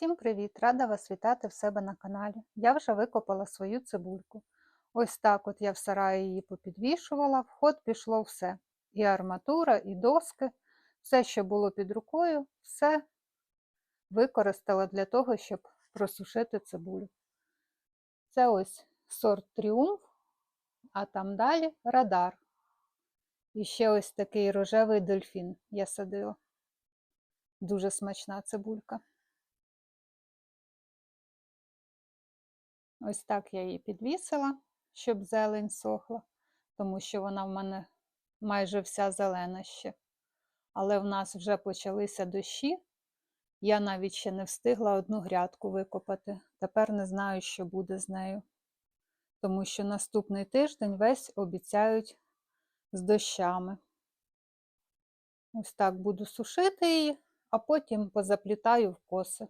Всім привіт! Рада вас вітати в себе на каналі. Я вже викопала свою цибульку. Ось так от я в сараї її попідвішувала, в ход пішло все. І арматура, і доски, все, що було під рукою, все використала для того, щоб просушити цибулю. Це ось сорт Тріумф, а там далі радар. І ще ось такий рожевий дельфін я садила. Дуже смачна цибулька. Ось так я її підвісила, щоб зелень сохла, тому що вона в мене майже вся зелена ще. Але в нас вже почалися дощі. Я навіть ще не встигла одну грядку викопати. Тепер не знаю, що буде з нею. Тому що наступний тиждень весь обіцяють з дощами. Ось так буду сушити її, а потім позаплітаю в коси.